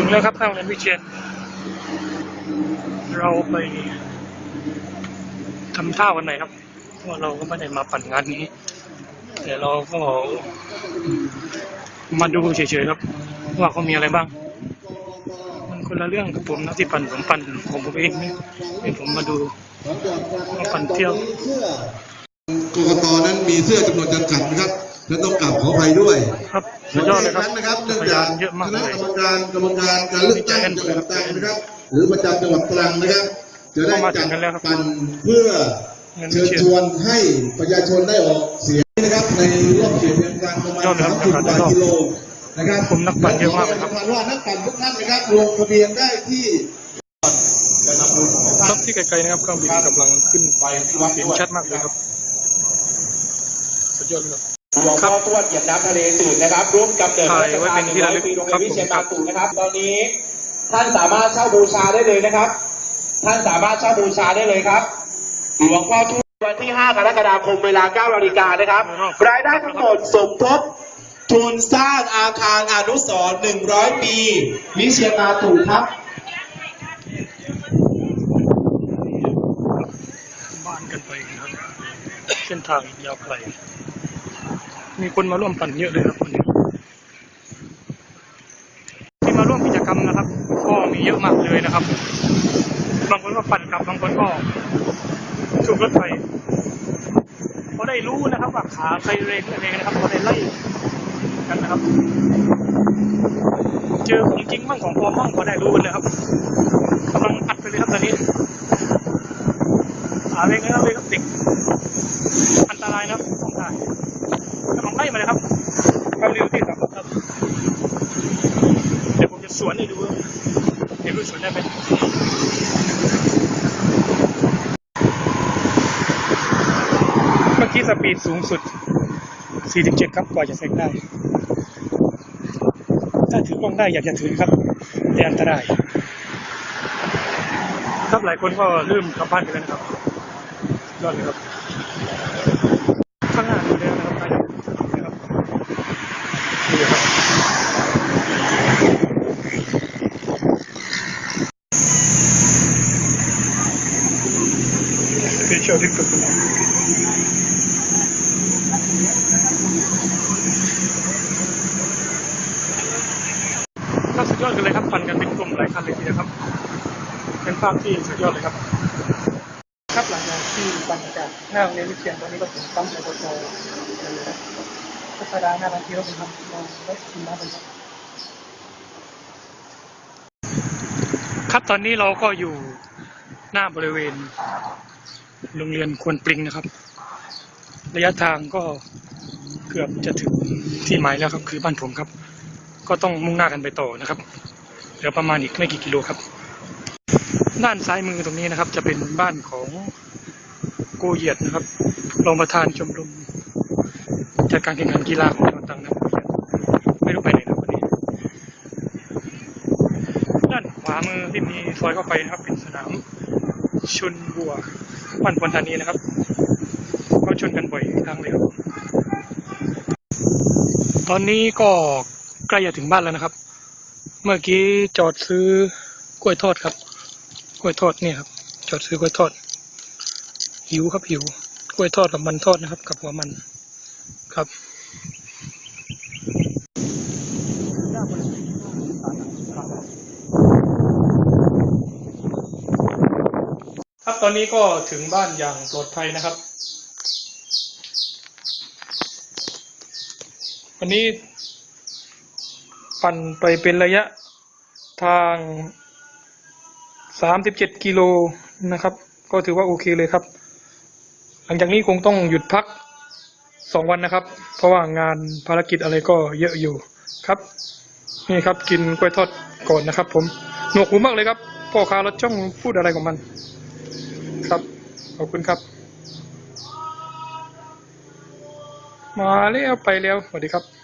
ถึงแล้วครับข้างโรงเรียนวิเชียนเราไปทำท่าวันไหนครับเพราะว่าเราก็ไม่ได้มาปั่นงานนี้ แต่เราก็มาดูเฉยๆครับ ว่าเขามีอะไรบ้าง มันคนละเรื่องกับผมนะที่ปั่นผมปั่นของผมเองนี่นี่ผมมาดูมาปั่นเที่ยวกกตนั้นมีเสื้อจำนวนจำกัดนะครับ และต้องกลับขออภัยด้วยครับ สุดยอดเลยครับนะครับเนื่องพจายากนเยอะมากคเลณะยกรรมการกรรมการการเลือกตั้งจังหวัดตรังนะครับ หรือประจำจังหวัดตรังนะครับ จะได้จัดปั่นเพื่อเชิญชวนให้ประชาชนได้ออกเสียงนะครับ ในรอบเขตเมืองตรังประมาณยอดเลยครับ30กว่ากิโลนะครับผมนักปั่นเยอะมากเลยครับขอว่านักปั่นทุกท่านนะครับลงทะเบียนได้ที่ครับที่ไกลๆนะครับเครื่องบินกำลังขึ้นไปเห็นชัดมากเลยครับ สุดยอดเลยครับ หลวงพ่อทวดเหยียบน้ำทะเลจืดนะครับร่วมกับเดิมถ่ายไว้เป็นที่ระลึกปีโรงครัเรียบนวิเชียนผมบางปูนะครับ ตอนนี้ท่านสามารถเช่าบูชาได้เลยนะครับ ท่านสามารถเช่าบูชาได้เลยครับหลวงพ่อทวดวันที่ 5 กรกฎาคมเวลา9นาฬิกานะครับ รายได้ทั้งหมดสมทบทุนสร้างอาคารอนุสรณ์100 ปี วิเชียนบางปูครับบ้านกันไปนะครับเส้นทางยาวไกล มีคนมาร่วมปั่นเยอะเลยครับวันนี้ที่มาร่วมกิจกรรมนะครับ ก็มีเยอะมากเลยนะครับ บางคนก็ปั่นกลับบางคนก็ถูกรถไฟพอได้รู้นะครับว่าขาใครเรงอะไรนะครับพอได้ไล่กันนะครับ เจอของจริงบ้างของปลอมบ้างพอได้รู้กันเลยครับกำลังอัดไปเลยครับตอนนี้อาเรงนะครับเร่งครับเด็กอันตรายนะครับต้องถ่าย มาเลยครับความเร็วที่ต่ำครับเดี๋ยวผมจะสวนให้ดูเดี๋ยวดูสวนได้ไหมเมื่อกี้สปีดสูงสุด 47 ครับกว่าจะเซ็งได้ ถ้าถือกล้องได้อยากจะถือครับแต่อันตรายครับหลายคนก็เริ่มกลับบ้านไปแล้วนะครับยอดเลยครับ ข้างหน้าดูแล้วนะครับนายกนะครับนี่ครับ สเปเชียลที่สุดก็สุดยอดกันเลยครับปั่นกันเป็นกลุ่มหลายคันเลยทีเดียวครับ เป็นภาพที่สุดยอดเลยครับ ครับหลังจากที่บรรยากาศหน้าโรงเรียนวิเชียนตอนนี้ก็ถึงปั๊มปตทนะครับก็สดาหน้าบางทีเราเป็นทำลองได้ชิมน้ำเป็นครับครับตอนนี้เราก็อยู่หน้าบริเวณ โรงเรียนควนปริงนะครับ ระยะทางก็เกือบจะถึงที่หมายแล้วครับ คือบ้านผมครับ ก็ต้องมุ่งหน้ากันไปต่อนะครับเหลือประมาณอีกไม่กี่กิโลครับ ด้านซ้ายมือตรงนี้นะครับ จะเป็นบ้านของโกเหยียดนะครับรองประธานชมรมจัดการแข่งขันกีฬาของจังหวัดตรังนะครับไม่รู้ไปไหนครับวันนี้ด้านขวามือที่มีซอยเข้าไปนะครับเป็นสนาม ชนบัวบ้านพลธานีนะครับเขาชนกันบ่อยครั้งเลยครับตอนนี้ก็ใกล้จะถึงบ้านแล้วนะครับ เมื่อกี้จอดซื้อกล้วยทอดครับ กล้วยทอดเนี่ยครับ จอดซื้อกล้วยทอด หิวครับหิว กล้วยทอดกับมันทอดนะครับ กับหัวมันครับ ครับ ตอนนี้ก็ถึงบ้านอย่างปลอดภัยนะครับ วันนี้ ปั่นไปเป็นระยะทางสามิบเจ็ดกิโลนะครับ ก็ถือว่าโอเคเลยครับ หลังจากนี้คงต้องหยุดพักสองวันนะครับ เพราะว่างานภารกิจอะไรก็เยอะอยู่ครับ นี่ครับกินกล้วยทอดก่อนนะครับ ผมหนวกหูมากเลยครับพ่อค้ารถช่องพูดอะไรของมัน ครับ ขอบคุณครับ มาแล้วไปแล้วสวัสดีครับ